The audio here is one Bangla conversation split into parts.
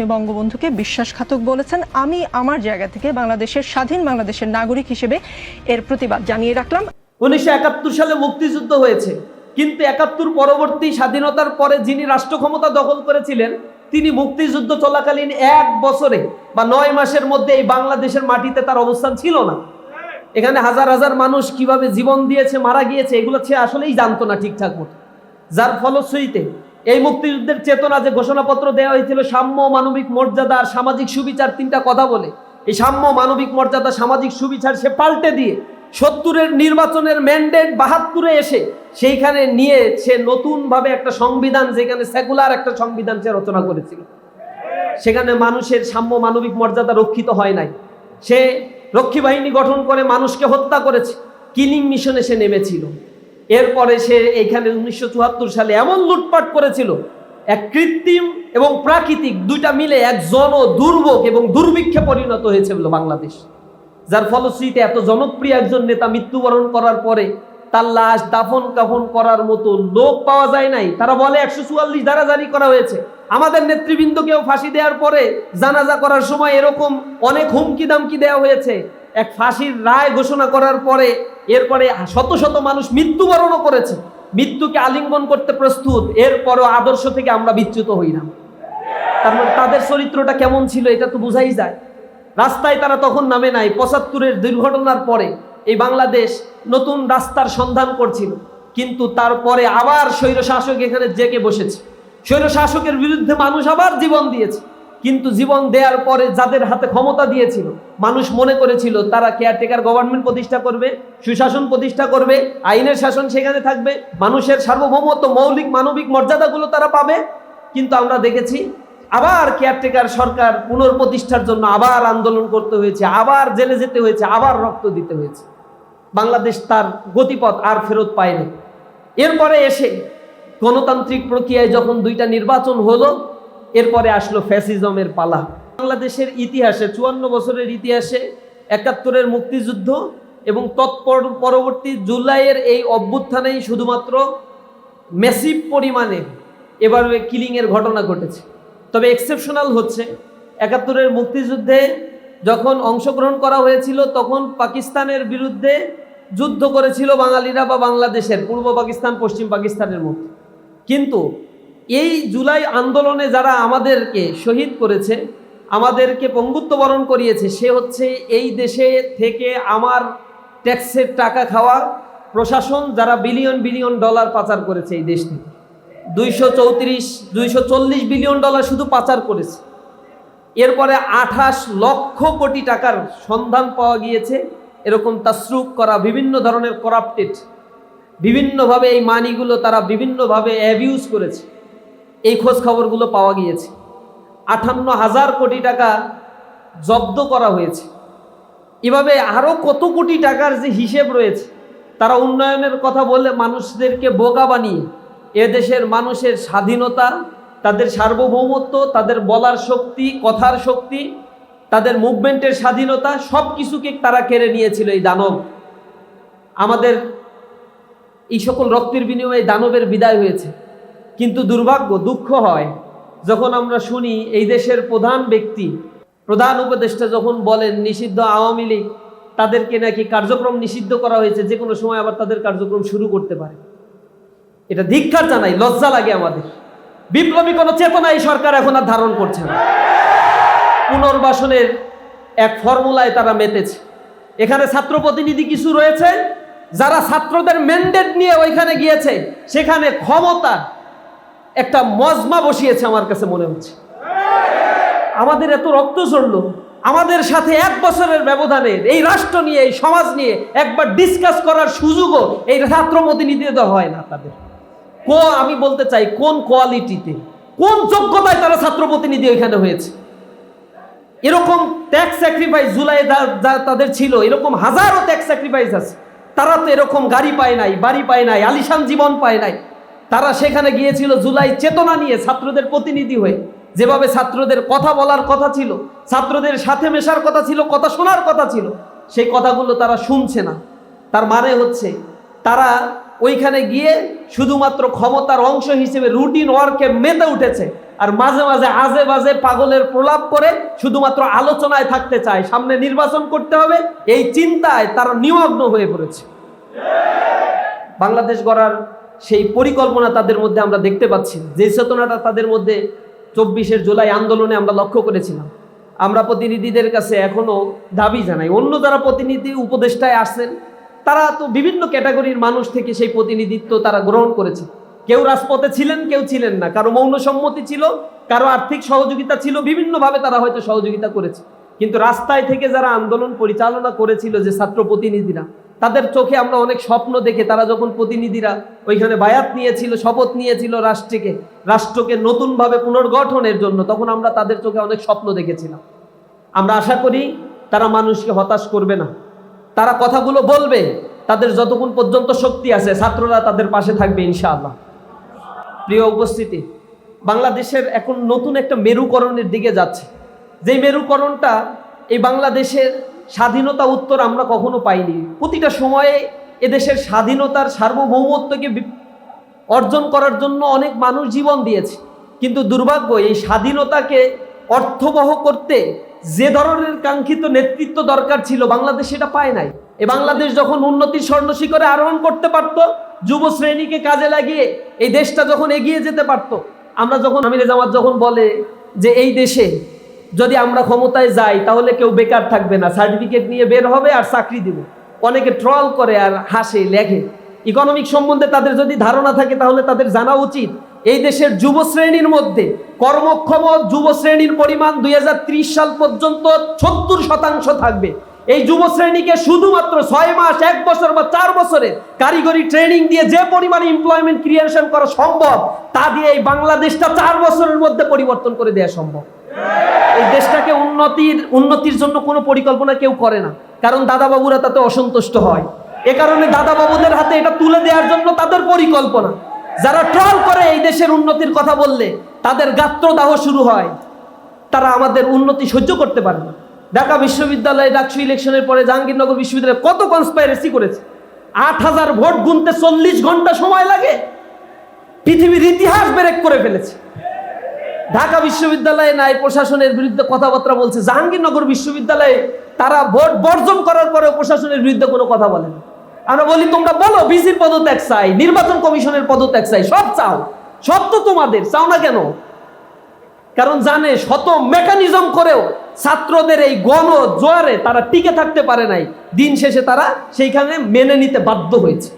আপনি বঙ্গবন্ধুকে বিশ্বাসঘাতক বলেছেন। আমি আমার জায়গা থেকে বাংলাদেশের স্বাধীন বাংলাদেশের নাগরিক হিসেবে এর প্রতিবাদ জানিয়ে রাখলাম। উনিশশো একাত্তর সালে মুক্তিযুদ্ধ হয়েছে। কিন্তু একাত্তর পরবর্তী স্বাধীনতার পরে যিনি রাষ্ট্র ক্ষমতা দখল করেছিলেন, তিনি মুক্তিযুদ্ধ চলাকালীন এক বছরে বা নয় মাসের মধ্যে এই বাংলাদেশের মাটিতে তার অবস্থান ছিল না। এখানে হাজার হাজার মানুষ কীভাবে জীবন দিয়েছে, মারা গিয়েছে, এগুলো সে আসলেই জানতো না ঠিকঠাক মতো। যার ফলশ্রুতিতে এই মুক্তিযুদ্ধের চেতনা যে ঘোষণাপত্র দেওয়া হয়েছিল, সাম্য মানবিক মর্যাদা আর সামাজিক সুবিচার তিনটা কথা বলে। এই সাম্য মানবিক মর্যাদা, সামাজিক সুবিচার সে পাল্টে দিয়ে সত্তরের নির্বাচনের ম্যান্ডেট বাহাত্তরে এসে সেইখানে নিয়ে সে নতুনভাবে একটা সংবিধান, যেখানে সেকুলার একটা সংবিধান সে রচনা করেছিল। সেখানে মানুষের সাম্য মানবিক মর্যাদা রক্ষিত হয় নাই। সে রক্ষী বাহিনী গঠন করে মানুষকে হত্যা করেছে। কিলিং মিশনে সে নেমেছিল। এরপরে সে এখানে উনিশশো চুয়াত্তর সালে এমন লুটপাট করেছিল, এক কৃত্রিম এবং প্রাকৃতিক, দুইটা মিলে এক জন দুর্ভোগ এবং দুর্ভিক্ষে পরিণত হয়েছে বলে বাংলাদেশ। যার ফলশ্রুতিতে এত জনপ্রিয় একজন নেতা মৃত্যুবরণ করার পরে তার লাশ দাফন কাফন করার মতো লোক পাওয়া যায় নাই। তারা বলে, একশো চুয়াল্লিশ ধারা জারি করা হয়েছে। আমাদের নেতৃবৃন্দকেও ফাঁসি দেওয়ার পরে জানাজা করার সময় এরকম অনেক হুমকি দামকি দেওয়া হয়েছে। এক ফাঁসির রায় ঘোষণা করার পরে এরপরে শত শত মানুষ মৃত্যুবরণও করেছে। মৃত্যুকে আলিঙ্গন করতে প্রস্তুত, এরপরও আদর্শ থেকে আমরা বিচ্যুত হই না। তার মানে তাদের চরিত্রটা কেমন ছিল এটা তো বোঝাই যায়। রাস্তায় তারা তখন নামে নাই, পঁচাত্তরের দুর্ঘটনার পরে এই বাংলাদেশ নতুন রাস্তার সন্ধান করছিল। কিন্তু তারপরে আবার স্বৈর শাসক এখানে জেগে বসেছে। স্বৈর শাসকের বিরুদ্ধে মানুষ আবার জীবন দিয়েছে। কিন্তু জীবন দেওয়ার পরে যাদের হাতে ক্ষমতা দিয়েছিল, মানুষ মনে করেছিল তারা কেয়ারটেকার গভর্নমেন্ট প্রতিষ্ঠা করবে, সুশাসন প্রতিষ্ঠা করবে, আইনের শাসন সেখানে থাকবে, মানুষের সার্বভৌমত্ব, মৌলিক, মানবিক মর্যাদাগুলো তারা পাবে। কিন্তু আমরা দেখেছি আবার কেয়ারটেকার সরকার পুনর্প্রতিষ্ঠার জন্য আবার আন্দোলন করতে হয়েছে, আবার জেলে যেতে হয়েছে, আবার রক্ত দিতে হয়েছে। বাংলাদেশ তার গতিপথ আর ফেরত পায়নি। এরপরে এসে গণতান্ত্রিক প্রক্রিয়ায় যখন দুইটা নির্বাচন হলো এরপরে আসলো ফ্যাসিজমের পালা। বাংলাদেশের ইতিহাসে চুয়ান্ন বছরের ইতিহাসে একাত্তরের মুক্তিযুদ্ধ এবং তৎপর পরবর্তী জুলাইয়ের এই অভ্যুত্থানেই শুধুমাত্র ম্যাসিভ পরিমাণে এবারে কিলিংয়ের ঘটনা ঘটেছে। তবে এক্সেপশনাল হচ্ছে। একাত্তরের মুক্তিযুদ্ধে যখন অংশগ্রহণ করা হয়েছিল, তখন পাকিস্তানের বিরুদ্ধে যুদ্ধ করেছিল বাঙালিরা বা বাংলাদেশের, পূর্ব পাকিস্তান, পশ্চিম পাকিস্তানের মধ্যে। কিন্তু এই জুলাই আন্দোলনে যারা আমাদেরকে শহীদ করেছে, আমাদেরকে পঙ্গুত্ব বরণ করিয়েছে, সে হচ্ছে এই দেশে থেকে আমার ট্যাক্সের টাকা খাওয়া প্রশাসন যারা বিলিয়ন বিলিয়ন ডলার পাচার করেছে এই দেশটি। দুইশো চৌত্রিশ, দুইশো চল্লিশ বিলিয়ন ডলার শুধু পাচার করেছে। এরপরে আঠাশ লক্ষ কোটি টাকার সন্ধান পাওয়া গিয়েছে। এরকম তাসরুক করা, বিভিন্ন ধরনের করাপ্টেড বিভিন্নভাবে এই মানিগুলো তারা বিভিন্নভাবে অ্যাবিউজ করেছে। এই খোঁজ খবরগুলো পাওয়া গিয়েছে। আটান্ন হাজার কোটি টাকা জব্দ করা হয়েছে। এভাবে আরও কত কোটি টাকার যে হিসেব রয়েছে, তারা উন্নয়নের কথা বলে মানুষদেরকে বোকা বানিয়ে, এদেশের মানুষের স্বাধীনতা, তাদের সার্বভৌমত্ব, তাদের বলার শক্তি, কথার শক্তি, তাদের মুভমেন্টের স্বাধীনতা সব কিছুকে তারা কেড়ে নিয়েছিল এই দানব। আমাদের এই সকল রক্তের বিনিময়ে দানবের বিদায় হয়েছে। কিন্তু দুর্ভাগ্য, দুঃখ হয়। যখন আমরা শুনি এই দেশের প্রধান ব্যক্তি, প্রধান উপদেষ্টা যখন বলেন নিষিদ্ধ আওয়ামী লীগ, তাদেরকে নাকি কার্যক্রম নিষিদ্ধ করা হয়েছে, যে কোনো সময় আবার তাদের কার্যক্রম শুরু করতে পারে। এটা ধিক্ষার জানাই, লজ্জা লাগে আমাদের। বিপ্লবী কোনো চেতনা এই সরকার এখন আর ধারণ করছে না। পুনর্বাসনের এক ফর্মুলায় তারা মেতেছে। এখানে ছাত্র প্রতিনিধি কিছু রয়েছে, যারা ছাত্রদের ম্যান্ডেট নিয়ে ওইখানে গিয়েছে, সেখানে ক্ষমতা একটা মজমা বসিয়েছে আমার কাছে মনে হচ্ছে। আমাদের এত রক্ত ঝরলো, আমাদের সাথে এক বছরের ব্যবধানে এই রাষ্ট্র নিয়ে, এই সমাজ নিয়ে একবার ডিসকাস করার সুযোগও এই ছাত্র প্রতিনিধিদের হয় না তাদের। কো, আমি বলতে চাই, কোন কোয়ালিটিতে, কোন যোগ্যতায় তারা ছাত্র প্রতিনিধি ওইখানে হয়েছে? এরকম ট্যাক্স স্যাক্রিফাইস জুলাই তাদের ছিল, এরকম হাজারো ট্যাক্স স্যাক্রিফাইস আছে। তারা তো এরকম গাড়ি পায় নাই, বাড়ি পায় নাই, আলিশান জীবন পায় নাই। তারা সেখানে গিয়েছিল জুলাই চেতনা নিয়ে ছাত্রদের প্রতিনিধি হয়ে। যেভাবে ছাত্রদের কথা বলার কথা ছিল, ছাত্রদের সাথে মেশার কথা ছিল, কথা শোনার কথা ছিল, সেই কথাগুলো তারা শুনছে না। তার মানে হচ্ছে, তারা ওইখানে গিয়ে শুধুমাত্র ক্ষমতার অংশ হিসেবে রুটিন ওয়ার্কে মেতে উঠেছে আর মাঝে মাঝে আজে বাজে পাগলের প্রলাপ করে শুধুমাত্র আলোচনায় থাকতে চায়। সামনে নির্বাচন করতে হবে, এই চিন্তায় তারা নিমগ্ন হয়ে পড়েছে। বাংলাদেশ গড়ার সেই পরিকল্পনা তাদের মধ্যে আমরা দেখতে পাচ্ছি। যে চেতনাটা তাদের মধ্যে চব্বিশের জুলাই আন্দোলনে আমরা লক্ষ্য করেছিলাম। আমরা প্রতিনিধিদের কাছে এখনও দাবি জানাই। অন্য যারা প্রতিনিধি উপদেষ্টায় আসছেন, তারা তো বিভিন্ন ক্যাটাগরির মানুষ থেকে সেই প্রতিনিধিত্ব তারা গ্রহণ করেছে। কেউ রাজপথে ছিলেন, কেউ ছিলেন না। কারও মৌন সম্মতি ছিল, কারও আর্থিক সহযোগিতা ছিল, বিভিন্নভাবে তারা হয়তো সহযোগিতা করেছে। কিন্তু রাস্তায় থেকে যারা আন্দোলন পরিচালনা করেছিল যে ছাত্র প্রতিনিধিরা তাদের চোখে আমরা অনেক স্বপ্ন দেখে, তারা যখন প্রতিনিধিরা ওইখানে বায়াত নিয়েছিল, শপথ নিয়েছিল রাষ্ট্রকে রাষ্ট্রকে নতুনভাবে পুনর্গঠনের জন্য, তখন আমরা তাদের চোখে অনেক স্বপ্ন দেখেছিলাম। আমরা আশা করি তারা মানুষকে হতাশ করবে না। তারা কথাগুলো বলবে, তাদের যতক্ষণ পর্যন্ত শক্তি আছে, ছাত্ররা তাদের পাশে থাকবে, ইনশাআল্লাহ। প্রিয় উপস্থিতি, বাংলাদেশের এখন নতুন একটা মেরুকরণের দিকে যাচ্ছে। যেই মেরুকরণটা এই বাংলাদেশের স্বাধীনতা উত্তর আমরা কখনো পাইনি। প্রতিটা সময়ে এদেশের স্বাধীনতার সার্বভৌমত্বকে অর্জন করার জন্য অনেক মানুষ জীবন দিয়েছে। কিন্তু দুর্ভাগ্য, এই স্বাধীনতাকে অর্থবহ করতে যে ধরনের কাঙ্ক্ষিত নেতৃত্ব দরকার ছিল, বাংলাদেশ সেটা পায় নাই। এ বাংলাদেশ যখন উন্নতির স্বর্ণ শিখরে আরোহণ করতে পারত, যুব শ্রেণীকে কাজে লাগিয়ে এই দেশটা যখন এগিয়ে যেতে পারত, আমরা যখন আমিরে জামাত যখন বলে যে এই দেশে যদি আমরা ক্ষমতায় যাই, তাহলে কেউ বেকার থাকবে না। সার্টিফিকেট নিয়ে বের হবে আর চাকরি দিব। অনেকে ট্রল করে আর হাসে, লেখে। ইকোনমিক সম্বন্ধে তাদের যদি ধারণা থাকে, তাহলে তাদের জানা উচিত। এই দেশের যুব শ্রেণির মধ্যে কর্মক্ষম যুব শ্রেণির পরিমাণ দুই হাজার ত্রিশ সাল পর্যন্ত সত্তর শতাংশ থাকবে। এই যুব শ্রেণীকে শুধুমাত্র ছয় মাস, এক বছর বা চার বছরের কারিগরি ট্রেনিং দিয়ে যে পরিমাণে এমপ্লয়মেন্ট ক্রিয়েশন করা সম্ভব, তা দিয়ে এই বাংলাদেশটা চার বছরের মধ্যে পরিবর্তন করে দেওয়া সম্ভব। এই দেশটাকে উন্নতির উন্নতির জন্য কোনো পরিকল্পনা কেউ করে না। কারণ দাদা বাবুরা তাতে অসন্তুষ্ট হয়। এ কারণে দাদা বাবুদের হাতে এটা তুলে দেওয়ার জন্য তাদের পরিকল্পনা। যারা ট্রল করে এই দেশের উন্নতির কথা বললে, তাদের গাত্রদাহ শুরু হয়। তারা আমাদের উন্নতি সহ্য করতে পারে না। ঢাকা বিশ্ববিদ্যালয়ে ডাকসু ইলেকশনের পরে জাহাঙ্গীরনগর বিশ্ববিদ্যালয়ে কত কনস্পাইরেসি করেছে? আট হাজার ভোট গুনতে চল্লিশ ঘণ্টা সময় লাগে। পৃথিবীর ইতিহাস ব্রেক করে ফেলেছে। ঢাকা বিশ্ববিদ্যালয়ে নাই, প্রশাসনের বিরুদ্ধে কথাবার্তা বলছে। জাহাঙ্গীরনগর বিশ্ববিদ্যালয়ে তারা ভোট বর্জন করার পরে প্রশাসনের বিরুদ্ধে কোনো কথা বলে না। আমরা বলি, তোমরা বলো, বিসির পদত্যাগ চাই, নির্বাচন কমিশনের পদত্যাগ চাই, সব চাও। সব তো তোমাদের, চাও না কেন? কারণ জানে, শত মেকানিজম করেও ছাত্রদের এই গণ জোয়ারে তারা টিকে থাকতে পারে নাই। দিন শেষে তারা সেইখানে মেনে নিতে বাধ্য হয়েছে।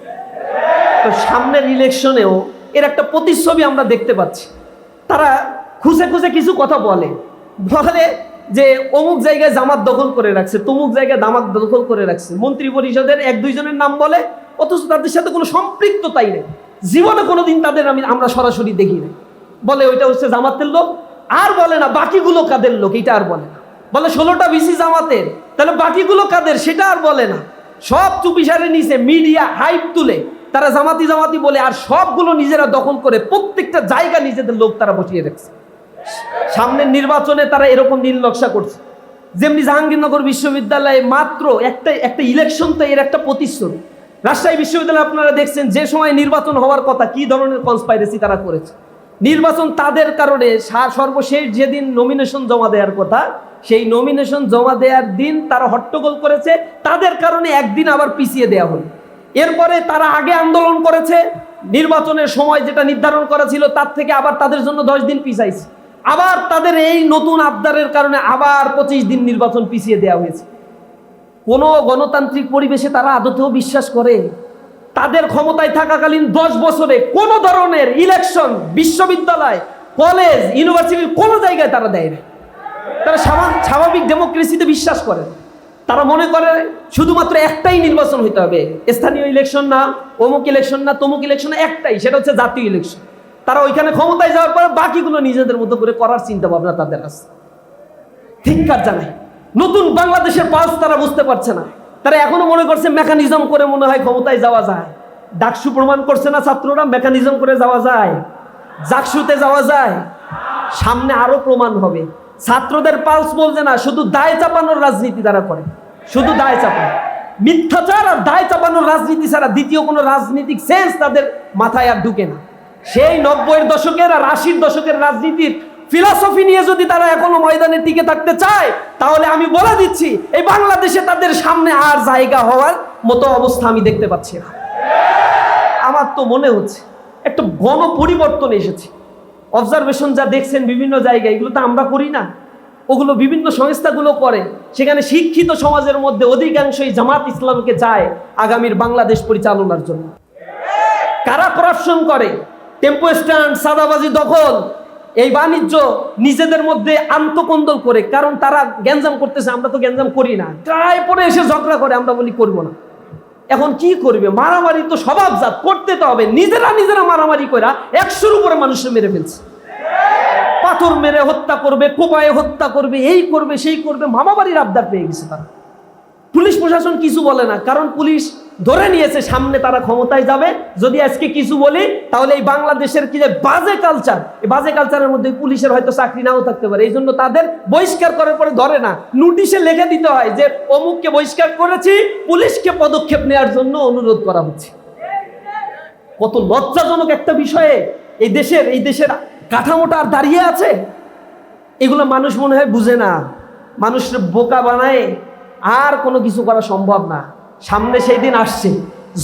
তো সামনের ইলেকশনেও এর একটা প্রতিচ্ছবি আমরা দেখতে পাচ্ছি। তারা খুঁজে খুঁজে কিছু কথা বলে। বলে যে অমুক জায়গায় জামাত দখল করে রাখছে, তমুক জায়গায় দামাত দখল করে রাখছে। মন্ত্রী পরিষদের এক দুইজনের নাম বলে, অথচ তাদের সাথে কোনো সম্পৃক্ততাই নেই। জীবনে কোনোদিন তাদের আমি আমরা সরাসরি দেখি না বলে ওইটা হচ্ছে জামাতের লোক। আর বলে না, বাকিগুলো কাদের লোক? এটা আর বলে না। বলে ষোলোটা বিসি জামাতের। তাহলে বাকিগুলো কাদের? সেটা আর বলে না। সব চুপিসারে নিচে মিডিয়া হাইপ তুলে তারা জামাতি জামাতি বলে, আর সবগুলো নিজেরা দখল করে প্রত্যেকটা জায়গা নিজেদের লোক তারা বসিয়ে রাখছে। সামনের নির্বাচনে তারা এরকম নীল নকশা করছে। যেমনি জাহাঙ্গীরনগর বিশ্ববিদ্যালয়ে মাত্র একটা একটা ইলেকশন তো এর একটা প্রতিশ্রুতি। রাজশাহী বিশ্ববিদ্যালয়ে আপনারা দেখছেন যে সময় নির্বাচন হওয়ার কথা কি ধরনের কনস্পাইরেসি তারা করেছে। নির্বাচন তাদের কারণে সর্বশেষ যেদিন নমিনেশন জমা দেওয়ার কথা, সেই নমিনেশন জমা দেওয়ার দিন তারা হট্টগোল করেছে। তাদের কারণে একদিন আবার পিছিয়ে দেওয়া হলো। এরপরে তারা আগে আন্দোলন করেছে। নির্বাচনের সময় যেটা নির্ধারণ করা ছিল, তার থেকে আবার তাদের জন্য দশ দিন পিছাইছে। আবার তাদের এই নতুন আবদারের কারণে আবার পঁচিশ দিন নির্বাচন পিছিয়ে দেওয়া হয়েছে। কোনো গণতান্ত্রিক পরিবেশে তারা আদতেও বিশ্বাস করে, তাদের ক্ষমতায় থাকাকালীন দশ বছরে কোনো ধরনের ইলেকশন বিশ্ববিদ্যালয় কলেজ ইউনিভার্সিটির কোনো জায়গায় তারা দেয় না তারা স্বাভা- স্বাভাবিক ডেমোক্রেসিতে বিশ্বাস করে। তারা মনে করে শুধুমাত্র একটাই নির্বাচন হইতে হবে। স্থানীয় ইলেকশন না, অমুক ইলেকশন না, তমুক ইলেকশন একটাই, সেটা হচ্ছে জাতীয় ইলেকশন তারা ওইখানে ক্ষমতায় যাওয়ার পরে বাকিগুলো নিজেদের মতো করে করার চিন্তা ভাবনা তাদের আছে। ধিক্কার জানাই নতুন বাংলাদেশের পালস তারা বুঝতে পারছে না। তারা এখনও মনে করছে মেকানিজম করে মনে হয় ক্ষমতায় যাওয়া যায়। ডাকসু প্রমাণ করছে না ছাত্ররা মেকানিজম করে যাওয়া যায়। জাকসুতে যাওয়া যায়। সামনে আরও প্রমাণ হবে। ছাত্রদের পালস বলছে না, শুধু দায় চাপানোর রাজনীতি তারা করে। শুধু দায় চাপানো মিথ্যাচার আর দায় চাপানোর রাজনীতি ছাড়া দ্বিতীয় কোনো রাজনীতিক সেন্স তাদের মাথায় আর ঢুকে না। সেই নব্বইয়ের দশকের আর আশির দশকের রাজনীতির ফিলসফি নিয়ে যদি তারা এখনও ময়দানে টিকে থাকতে চায়, তাহলে আমি বলে দিচ্ছি, এই বাংলাদেশে তাদের সামনে আর জায়গা হওয়ার মতো অবস্থা আমি দেখতে পাচ্ছি না। আমার তো মনে হচ্ছে একটা গণ পরিবর্তন এসেছে। অবজারভেশন যা দেখছেন বিভিন্ন জায়গায়, এগুলো তো আমরা করি না। ওগুলো বিভিন্ন সংস্থাগুলো করে। সেখানে শিক্ষিত সমাজের মধ্যে অধিকাংশই জামাত ইসলামকে চায় আগামীর বাংলাদেশ পরিচালনার জন্য। কারা করাপশন করে? টেম্পো স্ট্যান্ড সাদাবাজি দখল, এই বাণিজ্য নিজেদের মধ্যে আন্তকন্দল করে, কারণ তারা গ্যাঞ্জাম করতেছে, আমরা তো গ্যাঞ্জাম করি না। প্রায় পরে এসে ঝগড়া করে, আমরা বলি করব না। এখন কি করবে? মারামারি তো স্বভাব স্বভাবজাত করতে তো হবে। নিজেরা নিজেরা মারামারি করা একশোর উপরে মানুষের মেরে ফেলছে। পাথর মেরে হত্যা করবে, কোপায়ে হত্যা করবে, এই করবে, সেই করবে, মামাবাড়ির আবদার পেয়ে গেছে তারা। পুলিশ প্রশাসন কিছু বলে না, কারণ পুলিশ ধরে নিয়েছে, সামনে তারা ক্ষমতায় যাবে। যদি আজকে কিছু বলি, তাহলে এই বাংলাদেশের কি যে বাজে কালচার এই বাজে কালচারের মধ্যে পুলিশের হয়তো চাকরি নাও থাকতে পারে। এই জন্য তাদের বহিষ্কার করার পরে ধরে না, নোটিশে লিখে দিতে হয় যে, অমুককে বহিষ্কার করেছি, পুলিশকে পদক্ষেপ নেওয়ার জন্য অনুরোধ করা হচ্ছে। কত লজ্জাজনক একটা বিষয়ে এই দেশের এই দেশের কাঠামোটা আর দাঁড়িয়ে আছে। এগুলো মানুষ মনে হয় বুঝে না। মানুষের বোকা বানায়, আর কোনো কিছু করা সম্ভব না। সামনে সেই দিন আসছে।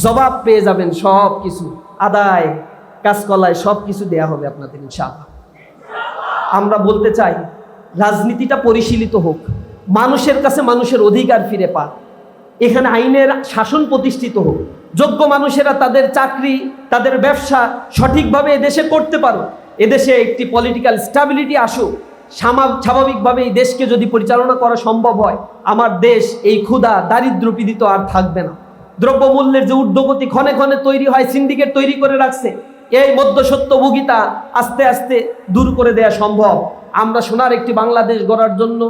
জবাব পেয়ে যাবেন সব কিছু। আদায়, কাজকলায় সব কিছু দেয়া হবে আপনাদের, ইনশাআল্লাহ। আমরা বলতে চাই, রাজনীতিটা পরিশীলিত হোক। মানুষের কাছে মানুষের অধিকার ফিরে পাক। এখানে আইনের শাসন প্রতিষ্ঠিত হোক। যোগ্য মানুষেরা তাদের চাকরি, তাদের ব্যবসা সঠিকভাবে এদেশে করতে পারো এদেশে একটি পলিটিক্যাল স্টাবিলিটি আসুক। স্বাভাবিকভাবে এই দেশকে যদি পরিচালনা করা সম্ভব হয় আমার দেশ এই ক্ষুধা দারিদ্র পীড়িত আর থাকবে না। দ্রব্যমূল্যের যে ঊর্ধ্বগতি ক্ষণে ক্ষণে তৈরি হয় সিন্ডিকেট তৈরি করে রাখছে, এই মধ্যসত্যভোগিতা আস্তে আস্তে দূর করে দেয়া সম্ভব। আমরা সোনার একটি বাংলাদেশ গড়ার জন্য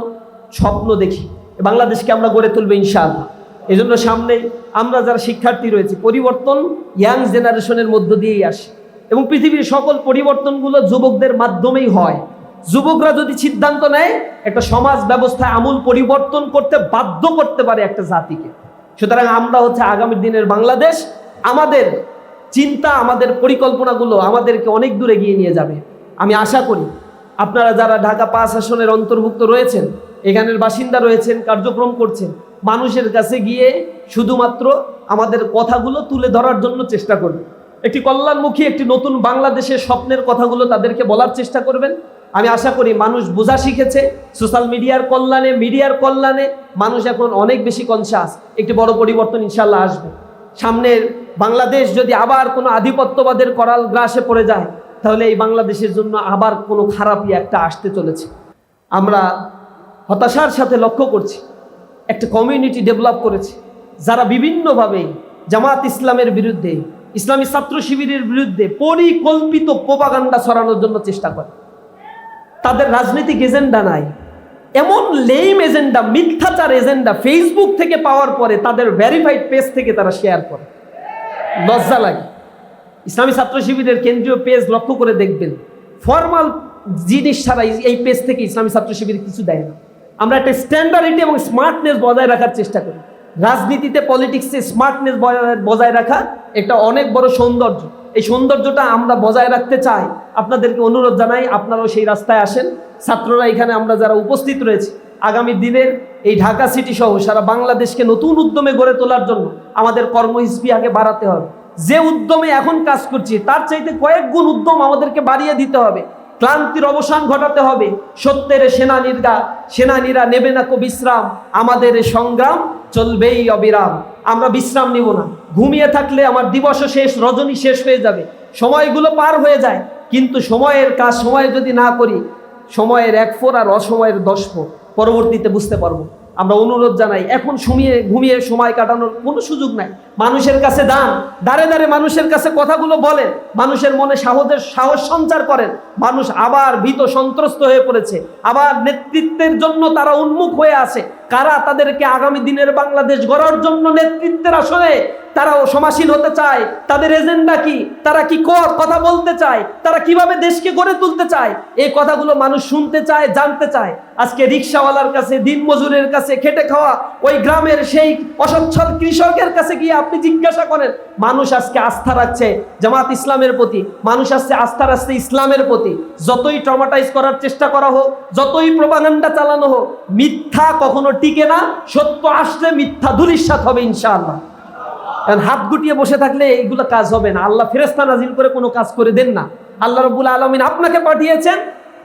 স্বপ্ন দেখি। বাংলাদেশকে আমরা গড়ে তুলবো ইনশাআল্লাহ। এই জন্য সামনে আমরা যারা শিক্ষার্থী রয়েছে, পরিবর্তন ইয়াং জেনারেশনের মধ্য দিয়েই আসে। এবং পৃথিবীর সকল পরিবর্তনগুলো যুবকদের মাধ্যমেই হয়। যুবকরা যদি সিদ্ধান্ত নেয়, একটা সমাজ ব্যবস্থায় আমূল পরিবর্তন করতে বাধ্য করতে পারে একটা জাতিকে। সুতরাং আমরা হচ্ছে আগামী দিনের বাংলাদেশ, আমাদের চিন্তা, আমাদের পরিকল্পনাগুলো আমাদেরকে অনেক দূর এগিয়ে নিয়ে যাবে। আমি আশা করি আপনারা যারা ঢাকা পাঁচ আসনের অন্তর্ভুক্ত রয়েছেন, এখানের বাসিন্দা রয়েছেন, কার্যক্রম করছেন, মানুষের কাছে গিয়ে শুধুমাত্র আমাদের কথাগুলো তুলে ধরার জন্য চেষ্টা করবেন। একটি কল্যাণমুখী, একটি নতুন বাংলাদেশের স্বপ্নের কথাগুলো তাদেরকে বলার চেষ্টা করবেন। আমি আশা করি মানুষ বোঝা শিখেছে সোশ্যাল মিডিয়ার কল্যাণে মিডিয়ার কল্যাণে মানুষ এখন অনেক বেশি কনসাস একটি বড় পরিবর্তন ইনশাল্লাহ আসবে। সামনের বাংলাদেশ যদি আবার কোনো আধিপত্যবাদের করাল গ্রাসে পড়ে যায়, তাহলে এই বাংলাদেশের জন্য আবার কোনো খারাপই একটা আসতে চলেছে। আমরা হতাশার সাথে লক্ষ্য করছি, একটা কমিউনিটি ডেভেলপ করেছে, যারা বিভিন্নভাবে জামাত ইসলামের বিরুদ্ধে, ইসলামী ছাত্র শিবিরের বিরুদ্ধে পরিকল্পিত প্রোপাগান্ডা ছড়ানোর জন্য চেষ্টা করে। তাদের রাজনৈতিক এজেন্ডা নাই। এমন লেম এজেন্ডা, মিথ্যাচার এজেন্ডা ফেসবুক থেকে পাওয়ার পরে তাদের ভেরিফাইড পেজ থেকে তারা শেয়ার করে। লজ্জা লাগে। ইসলামী ছাত্র শিবিরের কেন্দ্রীয় পেজ লক্ষ্য করে দেখবেন ফর্মাল জিনিস ছাড়া এই- পেজ থেকে ইসলামী ছাত্র শিবির কিছু দেয় না। আমরা একটা স্ট্যান্ডার্ডিটি এবং স্মার্টনেস বজায় রাখার চেষ্টা করি। রাজনীতিতে পলিটিক্সে স্মার্টনেস বজায় রাখা এটা অনেক বড় সৌন্দর্য। এই সৌন্দর্যটা আমরা বজায় রাখতে চাই। আপনাদেরকে অনুরোধ জানাই, আপনারাও সেই রাস্তায় আসেন। ছাত্ররা এখানে আমরা যারা উপস্থিত রয়েছে, আগামী দিনের এই ঢাকা সিটি সহ সারা বাংলাদেশকে নতুন উদ্যমে গড়ে তোলার জন্য আমাদের কর্মহিস্পি আগে বাড়াতে হবে। যে উদ্যমে এখন কাজ করছি, তার চাইতে কয়েক গুণ উদ্যম আমাদেরকে বাড়িয়ে দিতে হবে। ক্লান্তির অবসান ঘটাতে হবে। সত্যের সেনানীরা সেনানীরা নেবে না কো বিশ্রাম। আমাদের সংগ্রাম চলবেই অবিরাম। আমরা বিশ্রাম নিব না। ঘুমিয়ে থাকলে আমার দিবসও শেষ, রজনী শেষ হয়ে যাবে। সময়গুলো পার হয়ে যায়, কিন্তু সময়ের কাজ, সময় যদি না করি, সময়ের এক ফোর আর অসময়ের দশ ফোর পরবর্তীতে বুঝতে পারব। আমরা অনুরোধ জানাই, এখন শুমিয়ে ঘুমিয়ে সময় কাটানোর কোনো সুযোগ নাই। মানুষের কাছে দান। দাঁড়ে দাঁড়ে মানুষের কাছে কথাগুলো বলেন। মানুষের মনে সাহসের, সাহস সঞ্চার করেন। মানুষ আবার ভীত সন্ত্রস্ত হয়ে পড়েছে। আবার নেতৃত্বের জন্য তারা উন্মুখ হয়ে আছে। কারা তাদেরকে আগামী দিনের বাংলাদেশ গড়ার জন্য নেতৃত্বের আসনে তারাও সমাসীন হতে চায়? তাদের এজেন্ডা কি? তারা কি ক- কথা বলতে চায়? তারা কীভাবে দেশকে গড়ে তুলতে চায়? এই কথাগুলো মানুষ শুনতে চায়, জানতে চায়। আজকে রিক্সাওয়ালার কাছে দিন মজুরের কাছে খেটে খাওয়া ওই গ্রামের সেই অসচ্ছল কৃষকের কাছে গিয়ে আপনি জিজ্ঞাসা করেন, মানুষ আজকে আস্থা রাখছে জামাত ইসলামের প্রতি? মানুষ আজকে আস্থা রাখছে ইসলামের প্রতি? যতই ট্রমাটাইজ করার চেষ্টা করা হোক, যতই প্রবাগান্ডা চালানো হোক, মিথ্যা কখনো টিকে না, সত্য আসলে মিথ্যা ধুলিস্বাত হবে ইনশাআল্লাহ। কারণ হাত গুটিয়ে বসে থাকলে এইগুলো কাজ হবে না। আল্লাহ ফেরেস্তা নাজিল করে কোনো কাজ করে দেন না। আল্লাহ রবুল আলমিন আপনাকে পাঠিয়েছেন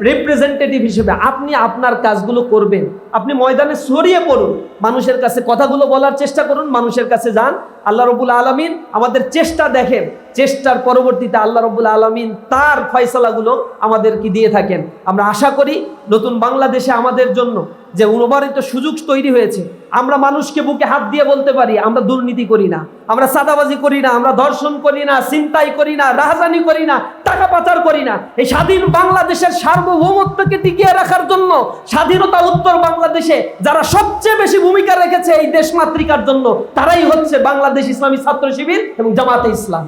রিপ্রেজেন্টেটিভ হিসেবে আপনি আপনার কাজগুলো করবেন। আপনি ময়দানে ছড়িয়ে পড়ুন। মানুষের কাছে কথাগুলো বলার চেষ্টা করুন, মানুষের কাছে যান। আল্লাহ রবুল আলমিন আমাদের চেষ্টা দেখেন। চেষ্টার পরবর্তীতে আল্লাহ রবুল আলমিন তার ফয়সলাগুলো আমাদেরকে দিয়ে থাকেন। আমরা আশা করি নতুন বাংলাদেশে আমাদের জন্য যে উন্নবারিত সুযোগ তৈরি হয়েছে। আমরা মানুষকে বুকে হাত দিয়ে বলতে পারি, আমরা দুর্নীতি করি না, আমরা সাদাবাজি করি না, আমরা ধর্ষণ করি না চিন্তাই করি না, রাহাজানি করি না, টাকা পাচার করি না। এই স্বাধীন বাংলাদেশের সার্বভৌমত্বকে টিকিয়ে রাখার জন্য স্বাধীনতা উত্তর বাংলাদেশে যারা সবচেয়ে বেশি ভূমিকা রেখেছে এই দেশ মাতৃকার জন্য, তারাই হচ্ছে বাংলাদেশ ইসলামী ছাত্র শিবির এবং জামাতে ইসলাম।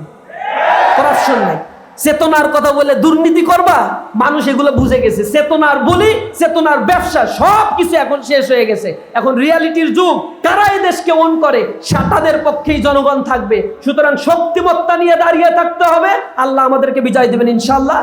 করাপশন নাই। চেতনার কথা বলে দুর্নীতি করবা, মানুষ এগুলো বুঝে গেছে। চেতনার বলি, চেতনার ব্যবসা সব কিছু এখন শেষ হয়ে গেছে। এখন রিয়ালিটির যুগ, কারা এই দেশকে অন করে? সাতাদের পক্ষেই জনগণ থাকবে। সুতরাং শক্তিমত্তা নিয়ে দাঁড়িয়ে থাকতে হবে। আল্লাহ আমাদেরকে বিজয় দেবেন ইনশাল্লাহ